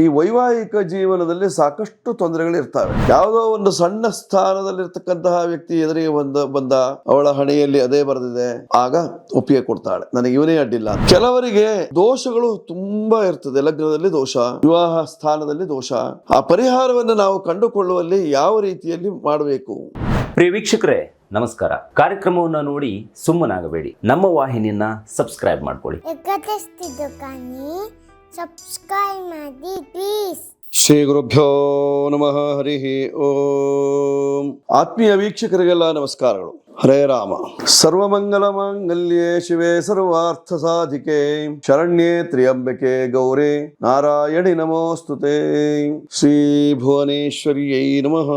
ಈ ವೈವಾಹಿಕ ಜೀವನದಲ್ಲಿ ಸಾಕಷ್ಟು ತೊಂದರೆಗಳು ಇರ್ತವೆ ಯಾವುದೋ ಒಂದು ಸಣ್ಣ ಸ್ಥಾನದಲ್ಲಿರ್ತಕ್ಕಂತಹ ವ್ಯಕ್ತಿ ಎದುರಿಗೆ ಬಂದ ಬಂದ ಅವಳ ಹಣೆಯಲ್ಲಿ ಅದೇ ಬರೆದಿದೆ ಆಗ ಒಪ್ಪಿಗೆ ಕೊಡ್ತಾಳೆ. ನನಗೆ ಇವನೇ ಅಡ್ಡಿಲ್ಲ. ಕೆಲವರಿಗೆ ದೋಷಗಳು ತುಂಬಾ ಇರ್ತದೆ. ಲಗ್ನದಲ್ಲಿ ದೋಷ ವಿವಾಹ ಸ್ಥಾನದಲ್ಲಿ ದೋಷ. ಆ ಪರಿಹಾರವನ್ನು ನಾವು ಕಂಡುಕೊಳ್ಳುವಲ್ಲಿ ಯಾವ ರೀತಿಯಲ್ಲಿ ಮಾಡಬೇಕು? ಪ್ರಿಯ ವೀಕ್ಷಕರೇ ನಮಸ್ಕಾರ. ಕಾರ್ಯಕ್ರಮವನ್ನ ನೋಡಿ ಸುಮ್ಮನಾಗಬೇಡಿ. ನಮ್ಮ ವಾಹಿನಿಯನ್ನ ಸಬ್ಸ್ಕ್ರೈಬ್ ಮಾಡ್ಕೊಳ್ಳಿ. ಸಬ್ಸ್ಕ್ರೈಬ್ ಮಾಡಿ ಪ್ಲೀಸ್ ಶ್ರೀ ಗುರುಭ್ಯೋ ನಮಃ ಹರಿ ಓಂ. ಆತ್ಮೀಯ ವೀಕ್ಷಕರಿಗೆಲ್ಲ ನಮಸ್ಕಾರಗಳು. ಹರೇ ರಾಮ. ಸರ್ವಮಂಗಲ ಮಾಂಗಲ್ಯೆ ಶಿವೆ ಸರ್ವಾರ್ಥ ಸಾಧಿಕೆ. ಶರಣ್ಯೇ ತ್ರಿಯಂಬಿಕೆ ಗೌರಿ. ನಾರಾಯಣಿ ನಮೋಸ್ತುತೆ. ಶ್ರೀ ಭುವನೇಶ್ವರಿಯೈ ನಮಃ.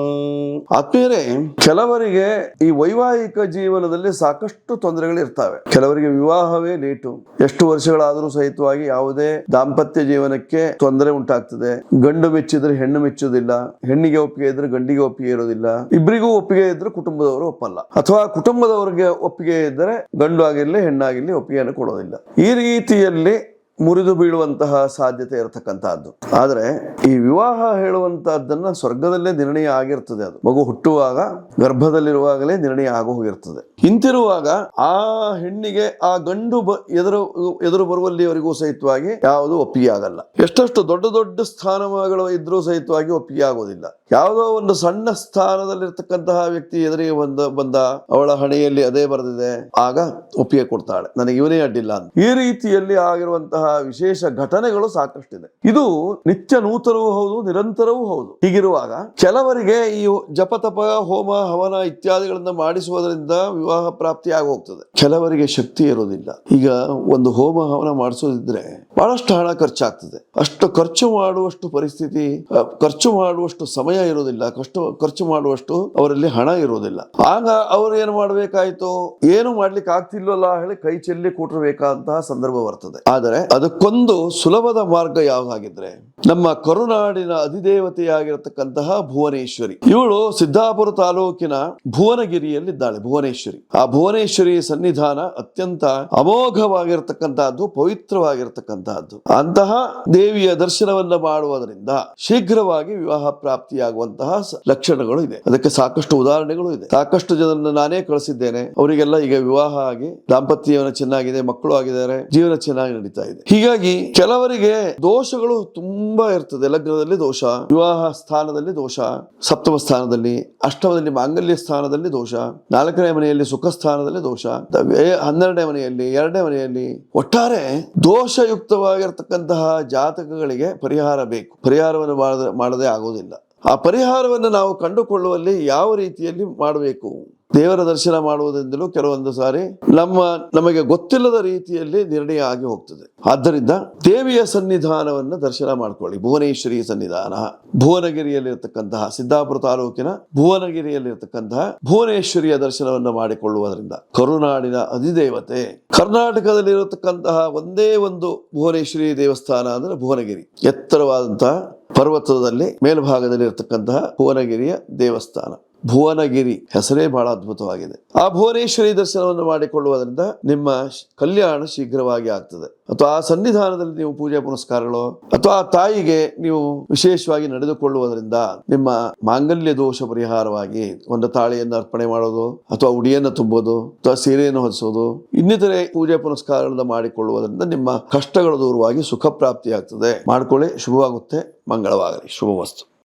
ಆತ್ಮೀಯರೇ, ಕೆಲವರಿಗೆ ಈ ವೈವಾಹಿಕ ಜೀವನದಲ್ಲಿ ಸಾಕಷ್ಟು ತೊಂದರೆಗಳು ಇರ್ತವೆ ಕೆಲವರಿಗೆ ವಿವಾಹವೇ ಲೇಟು ಎಷ್ಟು ವರ್ಷಗಳಾದರೂ ಸಹಿತವಾಗಿ ಯಾವುದೇ ದಾಂಪತ್ಯ ಜೀವನಕ್ಕೆ ತೊಂದರೆ ಉಂಟಾಗ್ತದೆ. ಗಂಡು ಮೆಚ್ಚಿದ್ರೆ ಹೆಣ್ಣು ಮೆಚ್ಚುವುದಿಲ್ಲ. ಹೆಣ್ಣಿಗೆ ಒಪ್ಪಿಗೆ ಇದ್ರೆ ಗಂಡಿಗೆ ಒಪ್ಪಿಗೆ ಇರೋದಿಲ್ಲ. ಇಬ್ಬರಿಗೂ ಒಪ್ಪಿಗೆ ಇದ್ರೆ ಕುಟುಂಬದವರು ಒಪ್ಪಲ್ಲ. ಅಥವಾ ಕುಟುಂಬದವರಿಗೆ ಒಪ್ಪಿಗೆ ಇದ್ದರೆ ಗಂಡು ಆಗಿರಲಿ ಹೆಣ್ಣಾಗಿರಲಿ ಒಪ್ಪಿಗೆಯನ್ನು ಕೊಡೋದಿಲ್ಲ. ಈ ರೀತಿಯಲ್ಲಿ ಮುರಿದು ಬೀಳುವಂತಹ ಸಾಧ್ಯತೆ ಇರತಕ್ಕಂತಹದ್ದು. ಆದರೆ ಈ ವಿವಾಹ ಹೇಳುವಂತಹದ್ದನ್ನ ಸ್ವರ್ಗದಲ್ಲೇ ನಿರ್ಣಯ ಆಗಿರ್ತದೆ ಅದು. ಮಗು ಹುಟ್ಟುವಾಗ, ಗರ್ಭದಲ್ಲಿರುವಾಗಲೇ ನಿರ್ಣಯ ಆಗು ಹೋಗಿರ್ತದೆ. ಹಿಂತಿರುವಾಗ ಆ ಹೆಣ್ಣಿಗೆ, ಆ ಗಂಡು ಎದುರು ಎದುರು ಬರುವಲ್ಲಿವರೆಗೂ ಸಹಿತವಾಗಿ ಯಾವುದು ಒಪ್ಪಿಗೆ ಆಗಲ್ಲ ಎಷ್ಟೆಷ್ಟು ದೊಡ್ಡ ದೊಡ್ಡ ಸ್ಥಾನಮಾನಗಳು ಇದ್ರೂ ಸಹಿತವಾಗಿ ಒಪ್ಪಿಗೆ ಆಗೋದಿಲ್ಲ ಯಾವುದೋ ಒಂದು ಸಣ್ಣ ಸ್ಥಾನದಲ್ಲಿರ್ತಕ್ಕಂತಹ ವ್ಯಕ್ತಿ ಎದುರಿಗೆ ಬಂದ ಬಂದ ಅವಳ ಹಣೆಯಲ್ಲಿ ಅದೇ ಬರೆದಿದೆ. ಆಗ ಒಪ್ಪಿಗೆ ಕೊಡ್ತಾಳೆ. ನನಗೆ ಇವನೇ ಅಡ್ಡಿಲ್ಲ ಅಂತ. ಈ ರೀತಿಯಲ್ಲಿ ಆಗಿರುವಂತಹ ವಿಶೇಷ ಘಟನೆಗಳು ಸಾಕಷ್ಟಿದೆ. ಇದು ನಿತ್ಯ ನೂತನವೂ ಹೌದು, ನಿರಂತರವೂ ಹೌದು. ಹೀಗಿರುವಾಗ ಕೆಲವರಿಗೆ ಈ ಜಪತಪ, ಹೋಮ, ಹವನ ಇತ್ಯಾದಿಗಳನ್ನ ಮಾಡಿಸುವುದರಿಂದ ವಿವಾಹ ಪ್ರಾಪ್ತಿ ಆಗೋಗ್ತದೆ. ಕೆಲವರಿಗೆ ಶಕ್ತಿ ಇರೋದಿಲ್ಲ ಈಗ ಒಂದು ಹೋಮ, ಹವನ ಮಾಡಿಸೋದಿದ್ರೆ ಬಹಳಷ್ಟು ಹಣ ಖರ್ಚಾಗ್ತದೆ. ಅಷ್ಟು ಖರ್ಚು ಮಾಡುವಷ್ಟು ಪರಿಸ್ಥಿತಿ ಖರ್ಚು ಮಾಡುವಷ್ಟು ಸಮಯ ಇರೋದಿಲ್ಲ ಕಷ್ಟ, ಖರ್ಚು ಮಾಡುವಷ್ಟು ಅವರಲ್ಲಿ ಹಣ ಇರೋದಿಲ್ಲ ಆಗ ಅವರು ಏನು ಮಾಡಬೇಕಾಯ್ತು? ಏನು ಮಾಡ್ಲಿಕ್ಕೆ ಆಗ್ತಿಲ್ವಲ್ಲ ಹೇಳಿ ಕೈ ಚೆಲ್ಲಿ ಕೂಟಿರ್ಬೇಕಾದಂತಹ ಸಂದರ್ಭ ಬರ್ತದೆ. ಆದರೆ ಅದಕ್ಕೊಂದು ಸುಲಭದ ಮಾರ್ಗ ಯಾವ್ದಾಗಿದ್ರೆ ನಮ್ಮ ಕರುನಾಡಿನ ಅಧಿದೇವತೆಯಾಗಿರತಕ್ಕಂತಹ ಭುವನೇಶ್ವರಿ. ಇವಳು ಸಿದ್ದಾಪುರ ತಾಲೂಕಿನ ಭುವನಗಿರಿಯಲ್ಲಿದ್ದಾಳೆ, ಭುವನೇಶ್ವರಿ. ಆ ಭುವನೇಶ್ವರಿ ಸನ್ನಿಧಾನ ಅತ್ಯಂತ ಅಮೋಘವಾಗಿರತಕ್ಕಂತಹದ್ದು, ಪವಿತ್ರವಾಗಿರತಕ್ಕಂತಹದ್ದು. ಅಂತಹ ದೇವಿಯ ದರ್ಶನವನ್ನ ಮಾಡುವುದರಿಂದ ಶೀಘ್ರವಾಗಿ ವಿವಾಹ ಪ್ರಾಪ್ತಿಯಾಗುವಂತಹ ಲಕ್ಷಣಗಳು ಇದೆ. ಅದಕ್ಕೆ ಸಾಕಷ್ಟು ಉದಾಹರಣೆಗಳು ಇದೆ. ಸಾಕಷ್ಟು ಜನರನ್ನು ನಾನೇ ಕಳಿಸಿದ್ದೇನೆ. ಅವರಿಗೆಲ್ಲ ಈಗ ವಿವಾಹ ಆಗಿ ದಾಂಪತ್ಯ ಜೀವನ ಚೆನ್ನಾಗಿದೆ, ಮಕ್ಕಳು ಆಗಿದ್ದಾರೆ, ಜೀವನ ಚೆನ್ನಾಗಿ ನಡೀತಾ ಇದೆ. ಹೀಗಾಗಿ ಕೆಲವರಿಗೆ ದೋಷಗಳು ತುಂಬಾ ಇರ್ತದೆ. ಲಗ್ನದಲ್ಲಿ ದೋಷ, ವಿವಾಹ ಸ್ಥಾನದಲ್ಲಿ ದೋಷ, ಸಪ್ತಮ ಸ್ಥಾನದಲ್ಲಿ, ಅಷ್ಟಮದಲ್ಲಿ ಮಾಂಗಲ್ಯ ಸ್ಥಾನದಲ್ಲಿ ದೋಷ, ನಾಲ್ಕನೇ ಮನೆಯಲ್ಲಿ ಸುಖ ಸ್ಥಾನದಲ್ಲಿ ದೋಷ ಹನ್ನೆರಡನೇ ಮನೆಯಲ್ಲಿ, ಎರಡನೇ ಮನೆಯಲ್ಲಿ ಒಟ್ಟಾರೆ ದೋಷಯುಕ್ತವಾಗಿರ್ತಕ್ಕಂತಹ ಜಾತಕಗಳಿಗೆ ಪರಿಹಾರ ಬೇಕು. ಪರಿಹಾರವನ್ನು ಮಾಡದೆ ಆಗೋದಿಲ್ಲ. ಆ ಪರಿಹಾರವನ್ನು ನಾವು ಕಂಡುಕೊಳ್ಳುವಲ್ಲಿ ಯಾವ ರೀತಿಯಲ್ಲಿ ಮಾಡಬೇಕು? ದೇವರ ದರ್ಶನ ಮಾಡುವುದರಿಂದಲೂ ಕೆಲವೊಂದು ಸಾರಿ ನಮ್ಮ ನಮಗೆ ಗೊತ್ತಿಲ್ಲದ ರೀತಿಯಲ್ಲಿ ನಿರ್ಣಯ ಆಗಿ ಹೋಗ್ತದೆ. ಆದ್ದರಿಂದ ದೇವಿಯ ಸನ್ನಿಧಾನವನ್ನು ದರ್ಶನ ಮಾಡ್ಕೊಳ್ಳಿ. ಭುವನೇಶ್ವರಿ ಸನ್ನಿಧಾನ, ಭುವನಗಿರಿಯಲ್ಲಿರ್ತಕ್ಕಂತಹ ಸಿದ್ದಾಪುರ ತಾಲೂಕಿನ ಭುವನಗಿರಿಯಲ್ಲಿರ್ತಕ್ಕಂತಹ ಭುವನೇಶ್ವರಿಯ ದರ್ಶನವನ್ನು ಮಾಡಿಕೊಳ್ಳುವುದರಿಂದ ಕರುನಾಡಿನ ಅಧಿದೇವತೆ, ಕರ್ನಾಟಕದಲ್ಲಿರತಕ್ಕಂತಹ ಒಂದೇ ಒಂದು ಭುವನೇಶ್ವರಿ ದೇವಸ್ಥಾನ ಅಂದ್ರೆ ಭುವನಗಿರಿ. ಎತ್ತರವಾದಂತಹ ಪರ್ವತದಲ್ಲಿ ಮೇಲ್ಭಾಗದಲ್ಲಿ ಇರತಕ್ಕಂತಹ ಭುವನಗಿರಿಯ ದೇವಸ್ಥಾನ. ಭುವನಗಿರಿ ಹೆಸರೇ ಬಹಳ ಅದ್ಭುತವಾಗಿದೆ. ಆ ಭುವನೇಶ್ವರಿ ದರ್ಶನವನ್ನು ಮಾಡಿಕೊಳ್ಳುವುದರಿಂದ ನಿಮ್ಮ ಕಲ್ಯಾಣ ಶೀಘ್ರವಾಗಿ ಆಗ್ತದೆ. ಅಥವಾ ಆ ಸನ್ನಿಧಾನದಲ್ಲಿ ನೀವು ಪೂಜೆ ಪುನಸ್ಕಾರಗಳು, ಅಥವಾ ಆ ತಾಯಿಗೆ ನೀವು ವಿಶೇಷವಾಗಿ ನಡೆದುಕೊಳ್ಳುವುದರಿಂದ ನಿಮ್ಮ ಮಾಂಗಲ್ಯ ದೋಷ ಪರಿಹಾರವಾಗಿ ಒಂದು ತಾಳಿಯನ್ನು ಅರ್ಪಣೆ ಮಾಡೋದು ಅಥವಾ ಉಡಿಯನ್ನು ತುಂಬೋದು ಅಥವಾ ಸೀರೆಯನ್ನು ಹೊದಿಸೋದು ಇನ್ನಿತರೆ ಪೂಜೆ ಪುನಸ್ಕಾರಗಳನ್ನು ಮಾಡಿಕೊಳ್ಳುವುದರಿಂದ ನಿಮ್ಮ ಕಷ್ಟಗಳು ದೂರವಾಗಿ ಸುಖ ಪ್ರಾಪ್ತಿಯಾಗ್ತದೆ ಮಾಡ್ಕೊಳ್ಳಿ. ಶುಭವಾಗುತ್ತೆ. ಮಂಗಳವಾಗಲಿ. ಶುಭವಸ್ತು.